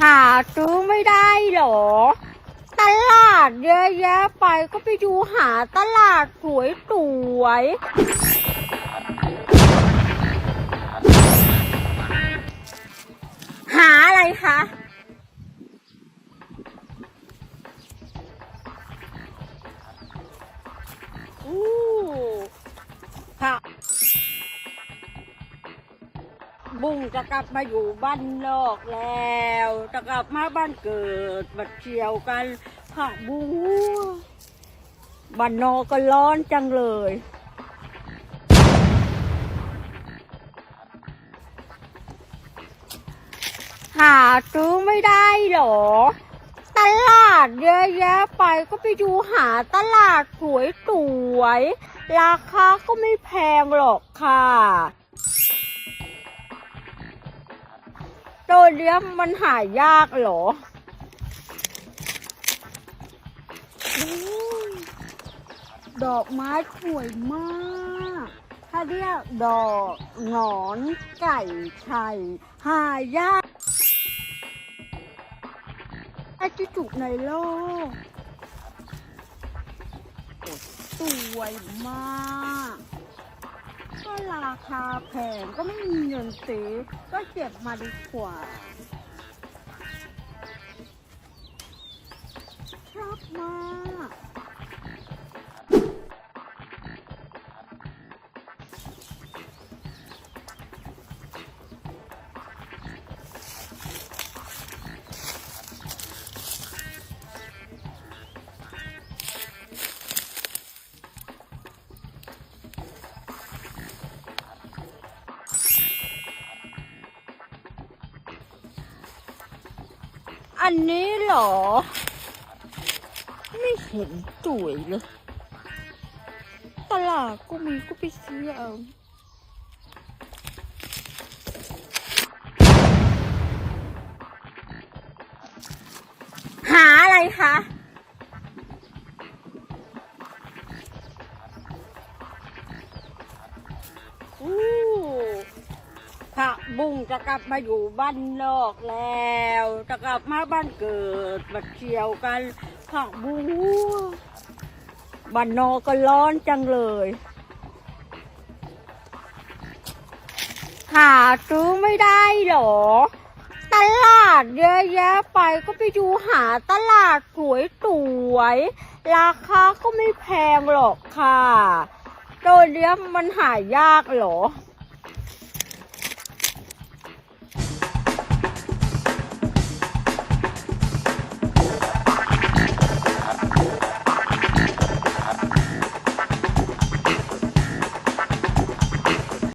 หาซื้อไม่ได้เหรอ ตลาดเยอะแยะไปก็ไปดูหาตลาดสวยสวยหาอะไรคะ บุ้งจะกลับมาอยู่บ้านนอกแล้วจะกลับมาบ้านเกิดบัดเชียวกันผักบุ้งบ้านนอกก็ร้อนจังเลยหาซื้อไม่ได้หรอ ตลาดเยอะแยะไปก็ไปดูหาตลาดสวยๆ ราคาก็ไม่แพงหรอกค่ะ เนี้ยมันหายากเหรอดอกไม้สวยมาก ถ้าเรียกดอกหงอนไก่ไข่หายากที่สุดในโลก สวยมาก ก็ราคาแพงก็ไม่มีเงินซื้อก็เก็บมาดีกว่า อันนี้เหรอ ไม่เห็นสวยเลย ตลาดก็มีก็ไปซื้อเอาหาอะไรคะ บุ้งจะกลับมาอยู่บ้านนอกแล้ว จะกลับมาบ้านเกิดมาเที่ยวกันผักบุ้งบ้านนอกก็ร้อนจังเลย หาซื้อไม่ได้หรอ ตลาดเยอะแยะไปก็ไปดูหาตลาดสวยสวยๆราคาก็ไม่แพงหรอกค่ะตัวเนี้ยมันหายากหรอ